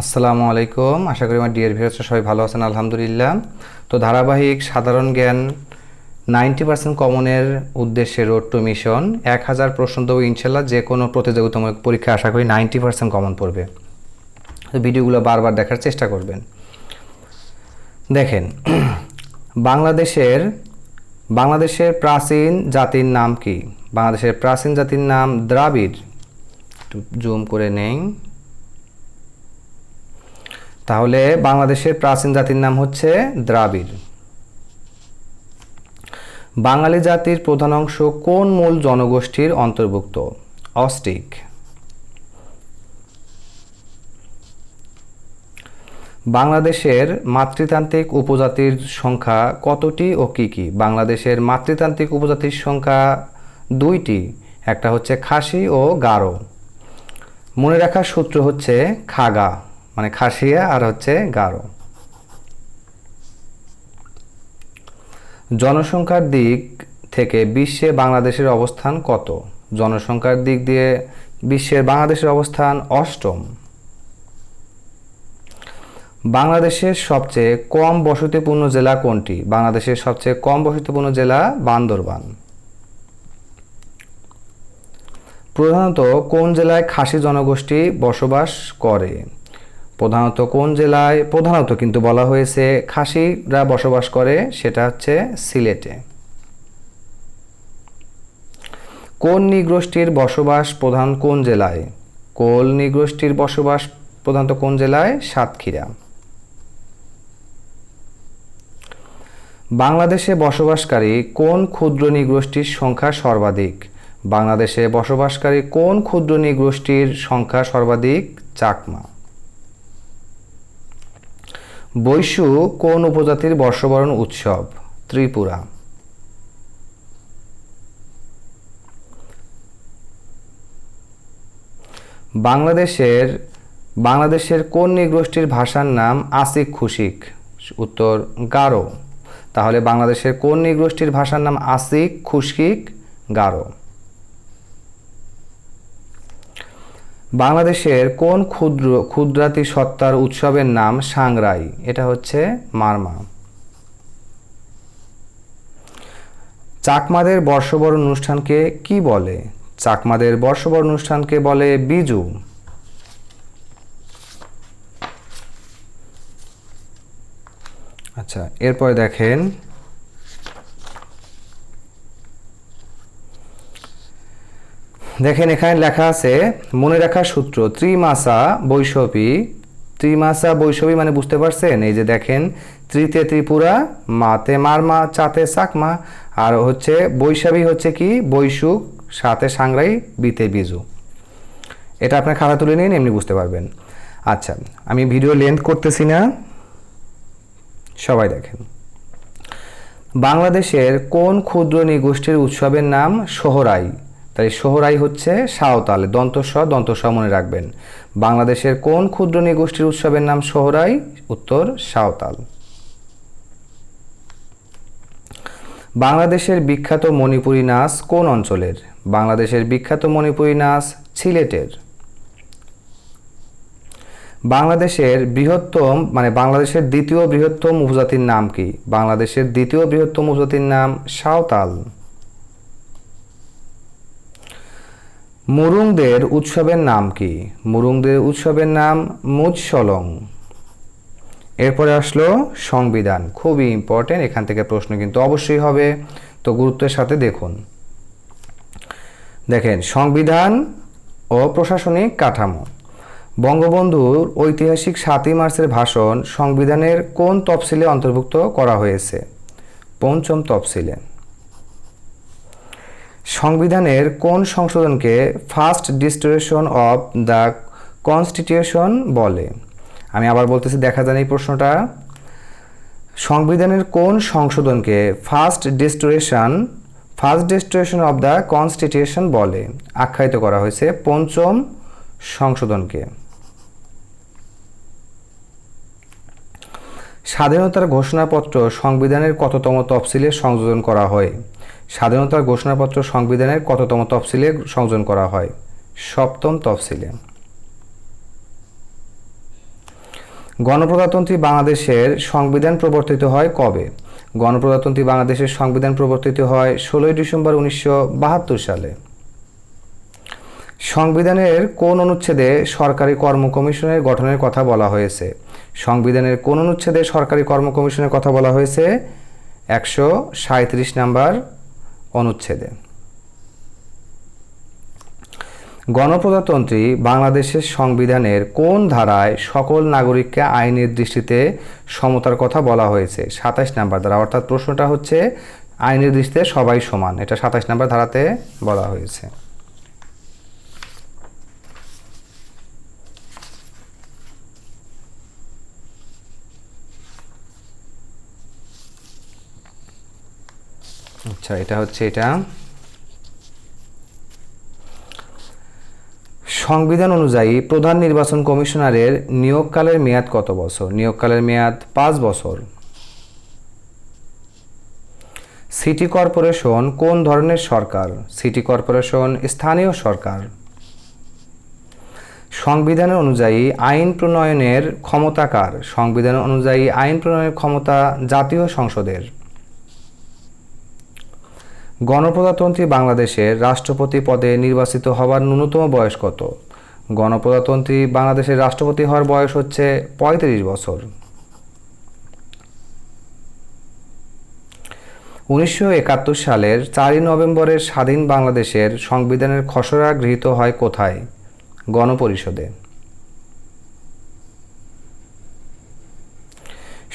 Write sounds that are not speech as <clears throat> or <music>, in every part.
আসসালামু আলাইকুম। আশা করি আমার ডিয়ার ভিউয়ার্স সবাই ভালো আছেন, আলহামদুলিল্লাহ। তো ধারাবাহিক সাধারণ জ্ঞান নাইনটি পার্সেন্ট কমনের উদ্দেশ্যে রোড টু মিশন এক হাজার প্রশ্ন দেবো ইনশাল্লাহ যে কোনো প্রতিযোগিতামূলক পরীক্ষা, আশা করি নাইনটি পার্সেন্ট কমন পড়বে। ভিডিওগুলো বারবার দেখার চেষ্টা করবেন। দেখেন, <clears throat> বাংলাদেশের বাংলাদেশের প্রাচীন জাতির নাম কি? বাংলাদেশের প্রাচীন জাতির নাম দ্রাবিড়। জুম করে নেই। তাহলে বাংলাদেশের প্রাচীন জাতির নাম হচ্ছে দ্রাবিড়। বাঙালি জাতির প্রধান অংশ কোন মূল জনগোষ্ঠীর অন্তর্ভুক্ত? অস্টিক। বাংলাদেশের মাতৃতান্ত্রিক উপজাতির সংখ্যা কতটি ও কি কি? বাংলাদেশের মাতৃতান্ত্রিক উপজাতির সংখ্যা দুইটি, একটা হচ্ছে খাসি ও গারো। মনে রাখার সূত্র হচ্ছে খাগা। মানে খাসিয়া আর হচ্ছে গারো। জনসংখ্যার দিক থেকে বিশ্বে বাংলাদেশের অবস্থান কত? জনসংখ্যার দিক দিয়ে বিশ্বের বাংলাদেশের অবস্থান অষ্টম। বাংলাদেশের সবচেয়ে কম বসতিপূর্ণ জেলা কোনটি? বাংলাদেশের সবচেয়ে কম বসতিপূর্ণ জেলা বান্দরবান। প্রধানত কোন জেলায় খাসি জনগোষ্ঠী বসবাস করে? প্রধানত কোন জেলায়? প্রধানত কিন্তু বলা হয়েছে খাসিরা বসবাস করে, সেটা হচ্ছে সিলেটে। কোন নিগোষ্ঠীর বসবাস প্রধান কোন জেলায়? কোল নৃগোষ্ঠীর বসবাস প্রধানত কোন জেলায়? সাতক্ষীরা। বাংলাদেশে বসবাসকারী কোন ক্ষুদ্র নৃগোষ্ঠীর সংখ্যা সর্বাধিক? বাংলাদেশে বসবাসকারী কোন ক্ষুদ্র নৃগোষ্ঠীর সংখ্যা সর্বাধিক? চাকমা। বৈশু কোন উপজাতির বর্ষবরণ উৎসব? ত্রিপুরা। বাংলাদেশের বাংলাদেশের কোন নৃগোষ্ঠীর ভাষার নাম আসিক খুশিক? উত্তর, গারো। তাহলে বাংলাদেশের কোন নৃগোষ্ঠীর ভাষার নাম আসিক খুশকিক গারো? বাংলাদেশের কোন ক্ষুদ্র ক্ষুদ্রাতি সত্তার উৎসবের নাম সাংরাই? এটা হচ্ছে মারমা। চাকমাদের বর্ষবরণ অনুষ্ঠানকে কি বলে? চাকমাদের বর্ষবরণ অনুষ্ঠানকে বলে বিজু। আচ্ছা এরপরে দেখেন দেখেন এখানে লেখা আছে, মনে রাখার সূত্র, ত্রিমাসা বৈশপী ত্রিমাসা বৈশপী মানে বুঝতে পারছেন? এই যে দেখেন, ত্রিতে ত্রিপুরা, মাতে মারমা, চাতে চাকমা, আর হচ্ছে বৈশাখী হচ্ছে কি? বৈশুক সাথে সাংরাই, বিতে বিজু। এটা আপনার খাতা তুলে নিন এমনি বুঝতে পারবেন। আচ্ছা আমি ভিডিও লেন্থ করতেছি না। সবাই দেখেন। বাংলাদেশের কোন ক্ষুদ্র নৃগোষ্ঠীর উৎসবের নাম সোহরাই? তাই সোহরাই হচ্ছে সাঁওতাল। দন্তস দন্তস মনে রাখবেন। বাংলাদেশের কোন ক্ষুদ্র নৃগোষ্ঠীর উৎসবের নাম সোহরাই? উত্তর, সাঁওতাল। বাংলাদেশের বিখ্যাত মণিপুরী নাচ কোন অঞ্চলের? বাংলাদেশের বিখ্যাত মণিপুরী নাচ সিলেটের। বাংলাদেশের বৃহত্তম মানে বাংলাদেশের দ্বিতীয় বৃহত্তম উপজাতির নাম কি? বাংলাদেশের দ্বিতীয় বৃহত্তম উপজাতির নাম সাঁওতাল। মুরুংদের উৎসবের নাম কি? মুরুংদের উৎসবের নাম মুজসলং এরপরে আসলো সংবিধান, খুবই ইম্পর্টেন্ট এখান থেকে প্রশ্ন কিন্তু অবশ্যই হবে, তো গুরুত্বের সাথে দেখুন। দেখেন, সংবিধান ও প্রশাসনিক কাঠামো। বঙ্গবন্ধুর ঐতিহাসিক সাতই মার্চের ভাষণ সংবিধানের কোন তফসিলে অন্তর্ভুক্ত করা হয়েছে? পঞ্চম তফসিলে। সংবিধানের কোন সংশোধনকে first distortion of the constitution বলে? আমি আবার বলতেছি, দেখা যায় এই প্রশ্নটা। সংবিধানের কোন সংশোধনকে first distortion first distortion of the constitution বলে? আখ্যায়িত করা হয়েছে পঞ্চম সংশোধনকে। স্বাধীনতার ঘোষণাপত্র সংবিধানের কততম তফসিলে সংযোজন করা হয়? স্বাধীনতার ঘোষণাপত্র সংবিধানের কততম তফসিলে সংযোজন করা হয়? সপ্তম তফসিলে। গণপ্রজাতন্ত্রী বাংলাদেশের সংবিধান প্রবর্তিত হয় কবে? গণপ্রজাতন্ত্রী বাংলাদেশের সংবিধান প্রবর্তিত হয় ষোলোই ডিসেম্বর উনিশশো বাহাত্তর সালে। সংবিধানের কোন অনুচ্ছেদে সরকারি কর্ম কমিশনের গঠনের কথা বলা হয়েছে? সংবিধানের কোন অনুচ্ছেদে সরকারি কর্ম কমিশনের কথা বলা হয়েছে? একশো সাঁত্রিশ নাম্বার অনুচ্ছেদে। গণপ্রজাতন্ত্রী বাংলাদেশের সংবিধানের কোন ধারায় সকল নাগরিককে আইনের দৃষ্টিতে সমতার কথা বলা হয়েছে? সাতাশ নাম্বার ধারা। অর্থাৎ প্রশ্নটা হচ্ছে, আইনের দৃষ্টিতে সবাই সমান। এটা সাতাশ নাম্বার ধারাতে বলা হয়েছে। আচ্ছা এটা হচ্ছে এটা। সংবিধান অনুযায়ী প্রধান নির্বাচন কমিশনারের নিয়োগকালের মেয়াদ কত বছর? নিয়োগকালের মেয়াদ পাঁচ বছর। সিটি কর্পোরেশন কোন ধরনের সরকার? সিটি কর্পোরেশন স্থানীয় সরকার। সংবিধান অনুযায়ী আইন প্রণয়নের ক্ষমতাকার সংবিধান অনুযায়ী আইন প্রণয়নের ক্ষমতা জাতীয় সংসদের। গণপ্রজাতন্ত্রী বাংলাদেশের রাষ্ট্রপতি পদে নির্বাচিত হওয়ার ন্যূনতম বয়স কত? গণপ্রজাতন্ত্রী বাংলাদেশের রাষ্ট্রপতি হওয়ার বয়স হচ্ছে পঁয়ত্রিশ বছর। উনিশশো একাত্তর সালের চারই নভেম্বরের স্বাধীন বাংলাদেশের সংবিধানের খসড়া গৃহীত হয় কোথায়? গণপরিষদে।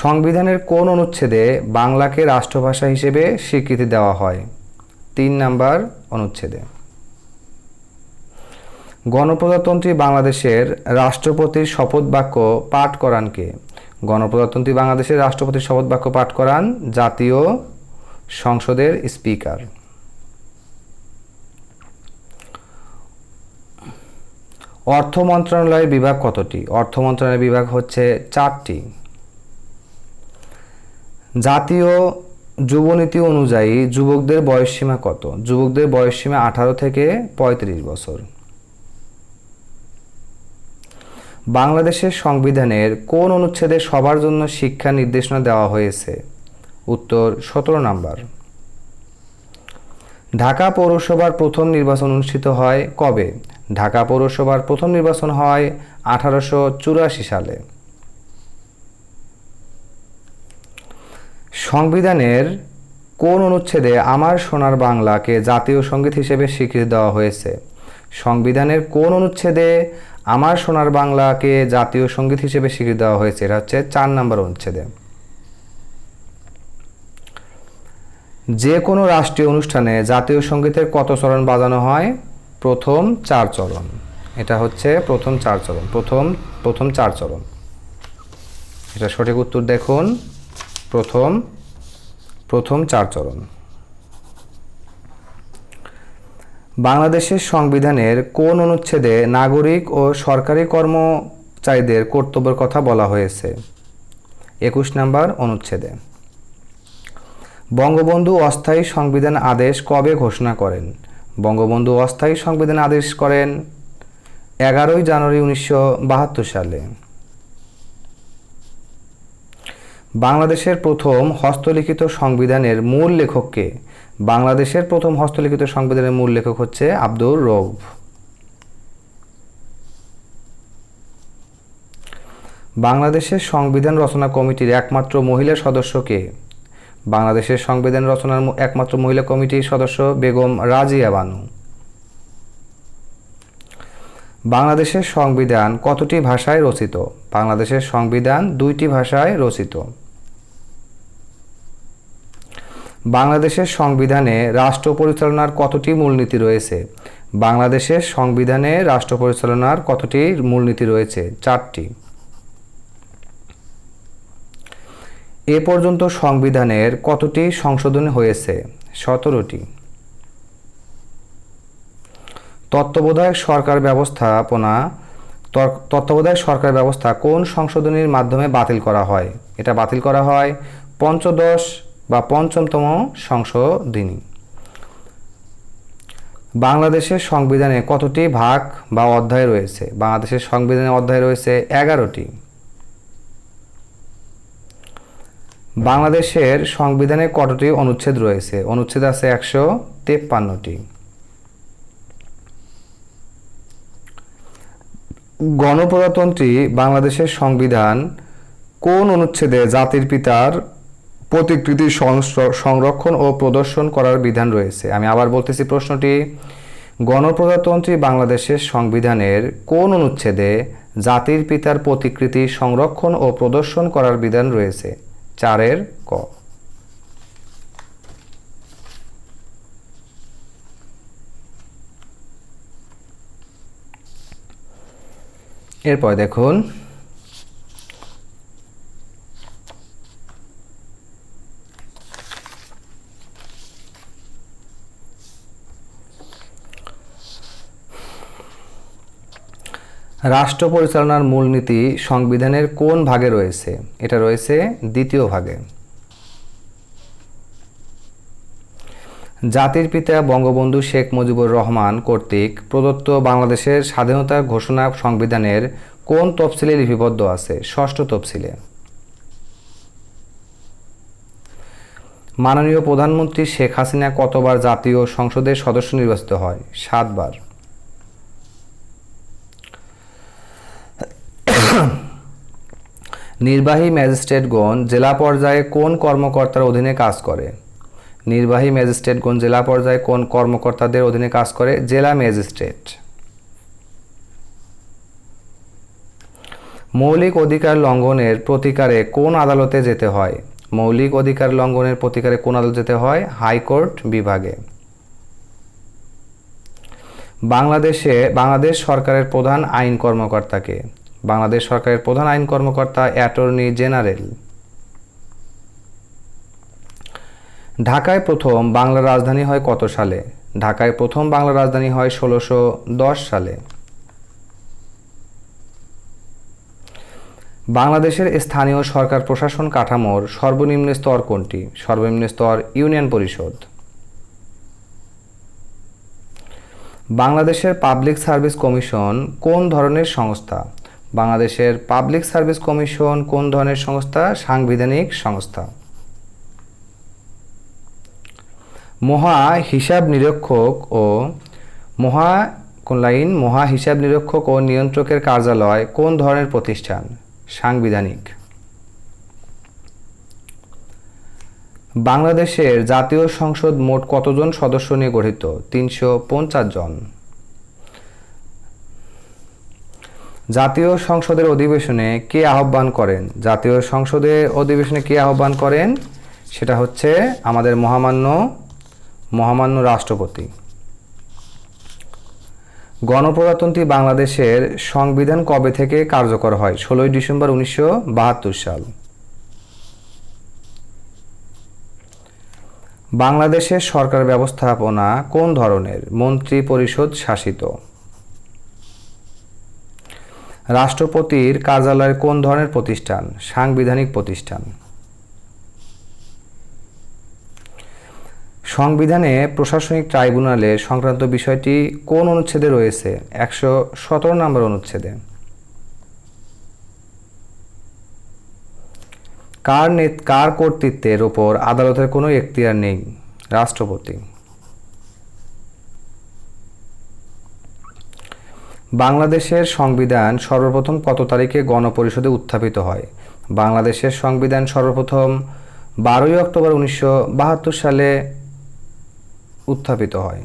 সংবিধানের কোন অনুচ্ছেদে বাংলাকে রাষ্ট্রভাষা হিসেবে স্বীকৃতি দেওয়া হয়? তিন নাম্বার অনুচ্ছেদে। গণপ্রজাতন্ত্রী বাংলাদেশের রাষ্ট্রপতির শপথ বাক্য পাঠ করান কে? গণপ্রজাতন্ত্রী বাংলাদেশের রাষ্ট্রপতির শপথ বাক্য পাঠ করান জাতীয় সংসদের স্পিকার। অর্থ মন্ত্রণালয়ের বিভাগ কতটি? অর্থ মন্ত্রণালয়ের বিভাগ হচ্ছে চারটি। জাতীয় যুবনীতি অনুযায়ী যুবকদের বয়সসীমা কত? যুবকদের বয়সসীমা আঠারো থেকে পঁয়ত্রিশ বছর। বাংলাদেশের সংবিধানের কোন অনুচ্ছেদে সবার জন্য শিক্ষা নির্দেশনা দেওয়া হয়েছে? উত্তর, সতেরো নাম্বার। ঢাকা পৌরসভার প্রথম নির্বাচন অনুষ্ঠিত হয় কবে? ঢাকা পৌরসভার প্রথম নির্বাচন হয় আঠারোশো চুরাশি সালে। সংবিধানের কোন অনুচ্ছেদে আমার সোনার বাংলাকে জাতীয় সংগীত হিসেবে স্বীকৃতি দেওয়া হয়েছে? সংবিধানের কোন অনুচ্ছেদে আমার সোনার বাংলাকে জাতীয় সংগীত হিসেবে স্বীকৃতি দেওয়া হয়েছে? এটা হচ্ছে চার নম্বর অনুচ্ছেদে। যে কোনো রাষ্ট্রীয় অনুষ্ঠানে জাতীয় সঙ্গীতের কত চরণ বাজানো হয়? প্রথম চার চরণ। এটা হচ্ছে প্রথম চার চরণ। প্রথম প্রথম চার চরণ। এটা সঠিক উত্তর দেখুন। প্রথম প্রথম চার চরণ। বাংলাদেশের সংবিধানের কোন অনুচ্ছেদে নাগরিক ও সরকারি কর্মচারীদের কর্তব্যের কথা বলা হয়েছে? একুশ নম্বর অনুচ্ছেদে। বঙ্গবন্ধু অস্থায়ী সংবিধান আদেশ কবে ঘোষণা করেন? বঙ্গবন্ধু অস্থায়ী সংবিধান আদেশ করেন এগারোই জানুয়ারি উনিশশো বাহাত্তর সালে। বাংলাদেশের প্রথম হস্তলিখিত সংবিধানের মূল লেখককে। বাংলাদেশের প্রথম হস্তলিখিত সংবিধানের মূল লেখক হচ্ছে আব্দুর রৌফ বাংলাদেশের সংবিধান রচনা কমিটির একমাত্র মহিলা সদস্যকে বাংলাদেশের সংবিধান রচনার একমাত্র মহিলা কমিটির সদস্য বেগম রাজিয়া বানু। বাংলাদেশের সংবিধান কতটি ভাষায় রচিত? বাংলাদেশের সংবিধান দুইটি ভাষায় রচিত। বাংলাদেশের সংবিধানে রাষ্ট্র পরিচালনার কতটি মূলনীতি রয়েছে? বাংলাদেশের সংবিধানে রাষ্ট্র পরিচালনার কতটি মূলনীতি রয়েছে? চারটি। এ পর্যন্ত সংবিধানের কতটি সংশোধন হয়েছে? সতেরোটি। তত্ত্বাবধায়ক সরকার ব্যবস্থাপনা তত্ত্বাবধায়ক সরকার ব্যবস্থা কোন সংশোধনীর মাধ্যমে বাতিল করা হয়? এটা বাতিল করা হয় পঞ্চদশ বা পঞ্চমতম সংশোধনী। বাংলাদেশের সংবিধানে কতটি ভাগ বা অধ্যায় রয়েছে? বাংলাদেশের সংবিধানে অধ্যায় রয়েছে এগারোটি। বাংলাদেশের সংবিধানে কতটি অনুচ্ছেদ রয়েছে? অনুচ্ছেদ আছে একশো তেপ্পান্নটি। গণপ্রজাতন্ত্রী বাংলাদেশের সংবিধান কোন অনুচ্ছেদে জাতির পিতার প্রতিকৃতি সংরক্ষণ ও প্রদর্শন করার বিধান রয়েছে। আমি আবার বলতেছি প্রশ্নটি, গণপ্রজাতন্ত্রী বাংলাদেশের সংবিধানের কোন অনুচ্ছেদে জাতির পিতার প্রতিকৃতি সংরক্ষণ ও প্রদর্শন করার বিধান রয়েছে? চারের ক। এরপর দেখুন রাষ্ট্র পরিচালনার মূলনীতি সংবিধানের কোন ভাগে রয়েছে? এটা রয়েছে দ্বিতীয় ভাগে। জাতির পিতা বঙ্গবন্ধু শেখ মুজিবুর রহমান কর্তৃক প্রদত্ত বাংলাদেশের স্বাধীনতা ঘোষণা সংবিধানের কোন তফসিলে লিপিবদ্ধ আছে? ষষ্ঠ তফসিলে। মাননীয় প্রধানমন্ত্রী শেখ হাসিনা কতবার জাতীয় সংসদের সদস্য নির্বাচিত হয়? সাতবার। নির্বাহী ম্যাজিস্ট্রেটগণ জেলা পর্যায়ে কোন কর্মকর্তার অধীনে কাজ করে? নির্বাহী ম্যাজিস্ট্রেটগণ জেলা পর্যায়ে কোন কর্মকর্তাদের অধীনে কাজ করে? জেলা ম্যাজিস্ট্রেট। মৌলিক অধিকার লঙ্ঘনের প্রতিকারে কোন আদালতে যেতে হয়? মৌলিক অধিকার লঙ্ঘনের প্রতিকারে কোন আদালতে যেতে হয়? হাইকোর্ট বিভাগে। বাংলাদেশে, বাংলাদেশ সরকারের প্রধান আইন কর্মকর্তাকে। বাংলাদেশ সরকারের প্রধান আইন কর্মকর্তা, অ্যাটর্নি জেনারেল। ঢাকায় প্রথম বাংলা রাজধানী হয় কত সালে? ঢাকায় প্রথম বাংলা রাজধানী হয় ষোলোশো দশ সালে। বাংলাদেশের স্থানীয় সরকার প্রশাসন কাঠামোর সর্বনিম্ন স্তর কোনটি? সর্বনিম্ন স্তর ইউনিয়ন পরিষদ। বাংলাদেশের পাবলিক সার্ভিস কমিশন কোন ধরনের সংস্থা? বাংলাদেশের পাবলিক সার্ভিস কমিশন কোন ধরনের সংস্থা? সাংবিধানিক সংস্থা। মহা হিসাব নিরীক্ষক ও মহা কোন লাইন মহা হিসাব নিরীক্ষক ও নিয়ন্ত্রকের কার্যালয় কোন ধরনের প্রতিষ্ঠান? সাংবিধানিক। বাংলাদেশের জাতীয় সংসদ মোট কতজন সদস্য নিয়ে গঠিত? তিনশো পঞ্চাশ জন। জাতীয় সংসদের অধিবেশনে কে আহ্বান করেন? জাতীয় সংসদের অধিবেশনে কে আহ্বান করেন? সেটা হচ্ছে আমাদের মহামান্য মহামান্য রাষ্ট্রপতি। গণপ্রজাতন্ত্রী বাংলাদেশের সংবিধান কবে থেকে কার্যকর হয়? ষোলোই ডিসেম্বর উনিশশো বাহাত্তর সাল। বাংলাদেশের সরকার ব্যবস্থাপনা কোন ধরনের? মন্ত্রী পরিষদ শাসিত। রাষ্ট্রপতির কার্যালয় কোন ধরনের প্রতিষ্ঠান? সাংবিধানিক প্রতিষ্ঠান। সংবিধানে প্রশাসনিক ট্রাইব্যুনালে সংক্রান্ত বিষয়টি কোন অনুচ্ছেদে রয়েছে? একশো সতেরো নম্বর অনুচ্ছেদে। কার কার কর্তৃত্বের ওপর আদালতের কোনো এখতিয়ার নেই? রাষ্ট্রপতি। বাংলাদেশের সংবিধান সর্বপ্রথম কত তারিখে গণপরিষদে উত্থাপিত হয়? বাংলাদেশের সংবিধান সর্বপ্রথম বারোই অক্টোবর উনিশশো বাহাত্তর সালে উত্থাপিত হয়।